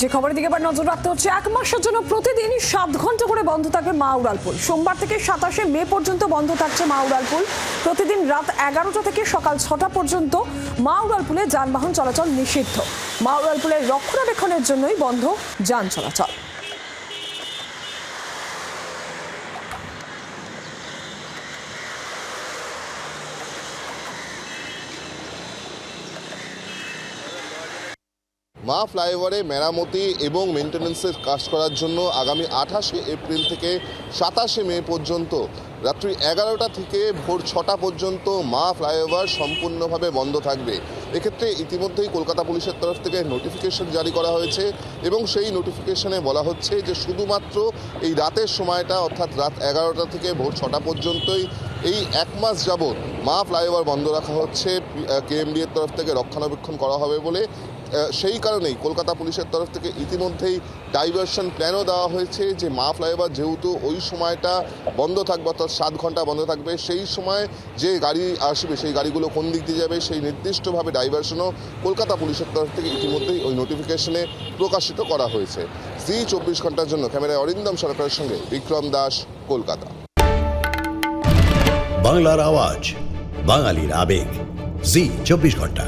যে খবরের দিকে এবার নজর রাখতে হচ্ছে এক মাসের জন্য প্রতিদিন সাত ঘণ্টা করে বন্ধ থাকবে মা উড়ালপুল। সোমবার থেকে সাতাশে মে পর্যন্ত বন্ধ থাকছে মা উড়ালপুল। প্রতিদিন রাত এগারোটা থেকে সকাল ছটা পর্যন্ত মা উড়ালপুলে যানবাহন চলাচল নিষিদ্ধ। মা উড়ালপুলের রক্ষণাবেক্ষণের জন্যই বন্ধ যান চলাচল। মা ফ্লাইওভারে মেরামতি এবং মেনটেন্যান্সের কাজ করার জন্য আগামী আঠাশে এপ্রিল থেকে সাতাশে মে পর্যন্ত, রাত্রি এগারোটা থেকে ভোর ছটা পর্যন্ত মা ফ্লাইওভার সম্পূর্ণভাবে বন্ধ থাকবে। এক্ষেত্রে ইতিমধ্যেই কলকাতা পুলিশের তরফ থেকে নোটিফিকেশন জারি করা হয়েছে এবং সেই নোটিফিকেশনে বলা হচ্ছে যে শুধুমাত্র এই রাতের সময়টা, অর্থাৎ রাত এগারোটা থেকে ভোর ছটা পর্যন্তই এই এক মাস যাবৎ মা ফ্লাইওভার বন্ধ রাখা হচ্ছে। কেএমডি এর তরফ থেকে রক্ষণাবেক্ষণ করা হবে বলে সেই কারণেই কলকাতা পুলিশের তরফ থেকে ইতিমধ্যেই ডাইভারশন প্ল্যানও দেওয়া হয়েছে যে মা ফ্লাইওভার যেহেতু ওই সময়টা বন্ধ থাকবে, অর্থাৎ সাত ঘণ্টা বন্ধ থাকবে, সেই সময় যে গাড়ি আসবে, সেই গাড়িগুলো কোন দিক দিয়ে যাবে, সেই নির্দিষ্টভাবে ডাইভারশনও কলকাতা পুলিশের তরফ থেকে ইতিমধ্যেই ওই নোটিফিকেশনে প্রকাশিত করা হয়েছে। জি চব্বিশ ঘণ্টার জন্য, ক্যামেরায় অরিন্দম সরকারের সঙ্গে বিক্রম দাস, কলকাতা। বাংলার আওয়াজ, বাঙালির আবেগ। জি চব্বিশ ঘণ্টা।